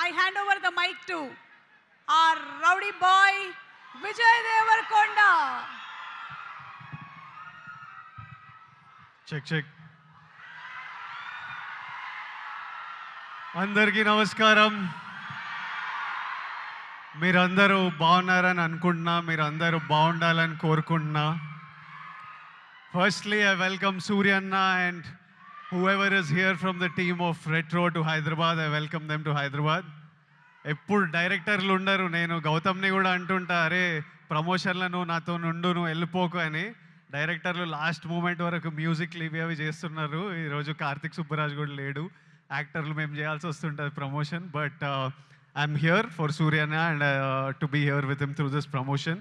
I hand over the mic to our rowdy boy Vijay Deverakonda check check అందరికీ నమస్కారం. మీరందరూ బాగున్నారని అనుకుంటున్నా మీరందరూ బాగుండాలని కోరుకుంటున్నా. Firstly I welcome Suryanna and whoever is here from the team of Retro to Hyderabad I welcome them to Hyderabad ఎప్పుడు డైరెక్టర్లు ఉండరు. నేను గౌతమ్ని కూడా అంటుంటా అరే ప్రమోషన్లను నాతో నుండు నువ్వు వెళ్ళిపోకు అని. డైరెక్టర్లు లాస్ట్ మూమెంట్ వరకు మ్యూజిక్లు ఇవి అవి చేస్తున్నారు. ఈరోజు కార్తిక్ సుబ్బరాజ్ కూడా లేడు. యాక్టర్లు మేము చేయాల్సి వస్తుంటుంది promotion. But I'm here for Suriya and to be here with him through this promotion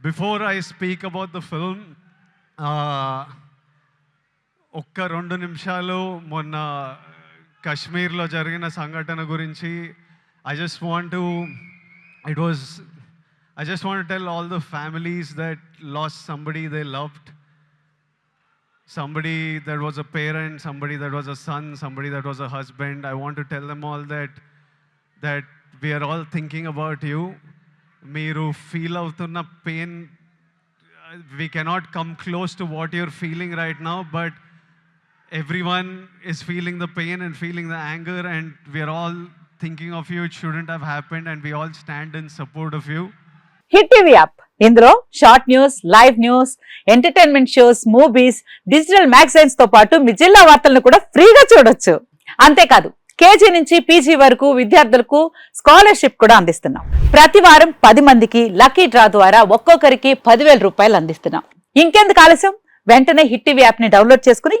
before I speak about the film ఒక్క రెండు నిమిషాలు మొన్న కశ్మీర్లో జరిగిన సంఘటన గురించి I just want it was I just want tell all the families that lost somebody they loved somebody that was a parent somebody that was a son somebody that was a husband I want tell them all that that we're all thinking about you మీరు feel అవుతున్న pain we cannot come close to what you're feeling right now but everyone is feeling the pain and feeling the anger and we all thinking of you. It shouldn't have happened and we all stand in support of Hit TV app ఇందులో short news live news entertainment shows movies digital మ్యాగజైన్స్తో పాటు మీ జిల్లా వార్తలను కూడా ఫ్రీగా చూడొచ్చు. అంతేకాదు KG నుంచి పీజీ వరకు విద్యార్థులకు స్కాలర్షిప్ కూడా అందిస్తున్నాం. ప్రతి వారం పది మందికి లక్కీ డ్రా ద్వారా ఒక్కొక్కరికి పదివేల రూపాయలు అందిస్తున్నాం. ఇంకెందుకు ఆలస్యం? వెంటనే హిట్ టీవీ యాప్ని డౌన్లోడ్ చేసుకుని